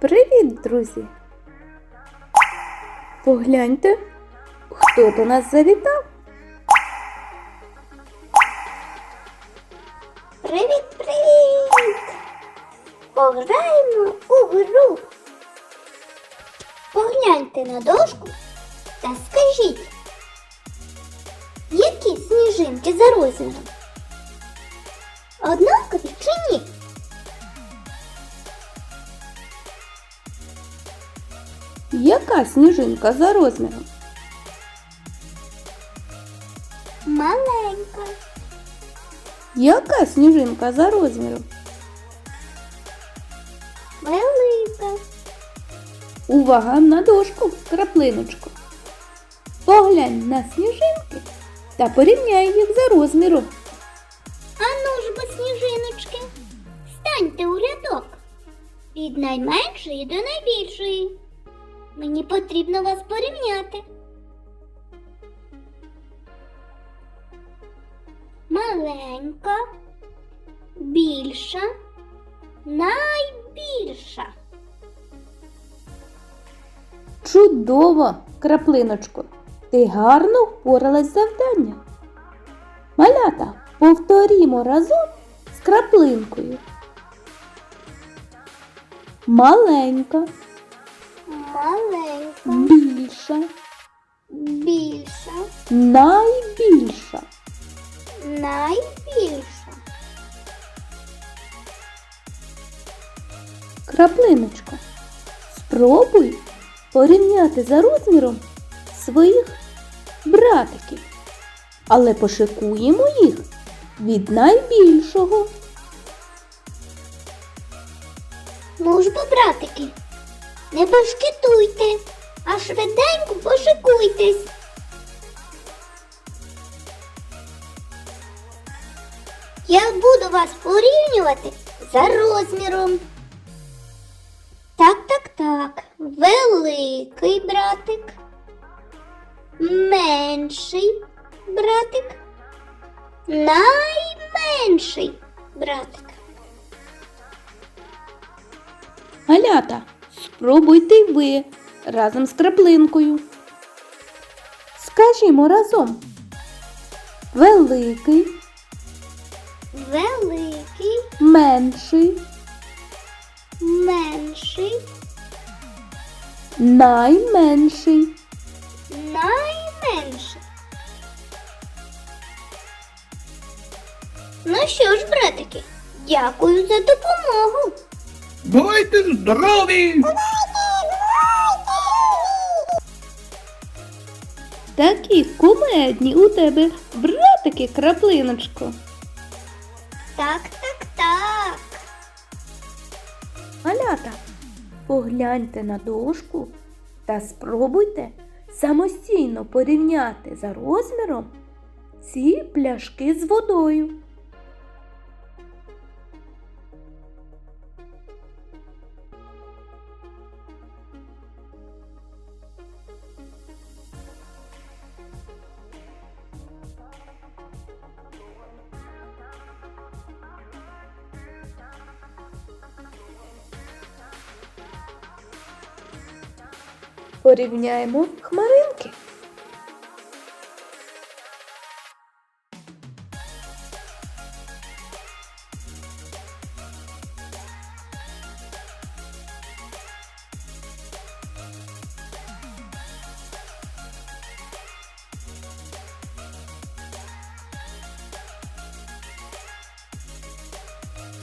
Привіт, друзі! Погляньте, хто до нас завітав. Привіт, привіт! Пограємо у гру. Погляньте на дошку та скажіть, які сніжинки за розміром? Однакові чи ні? Яка сніжинка за розміром? Маленька, Яка сніжинка за розміром? велика, Увага на дошку, краплиночку. Поглянь на сніжинки та порівняй їх за розміром. Ану ж бо сніжиночки, станьте у рядок. Від найменшої до найбільшої. Мені потрібно вас порівняти. Маленька, більша, найбільша. Чудово, краплиночко! Ти гарно впоралась з завданням. Малята, повторімо разом з краплинкою. Маленька, Маленька, більша, більша, найбільша. найбільша. Краплиночко, спробуй порівняти за розміром своїх братиків, але пошикуємо їх від найбільшого. Ну братики, не башкетуйте, а швиденько пошикуйтесь. Я буду вас порівнювати за розміром. Так, так, так. Великий братик. Менший братик. Найменший братик. Малята, спробуйте й ви разом з краплинкою. Скажімо разом. Великий, Великий, менший, менший, найменший. найменший. Ну що ж, братики, дякую за допомогу. Бувайте здорові! Такі кумедні у тебе братики, краплиночко. Так, так, так. Малята, погляньте на дошку та спробуйте самостійно порівняти за розміром ці пляшки з водою. Порівняємо хмаринки.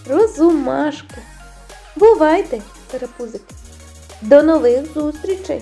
Розумашки. Бувайте, перепузики. До нових зустрічей!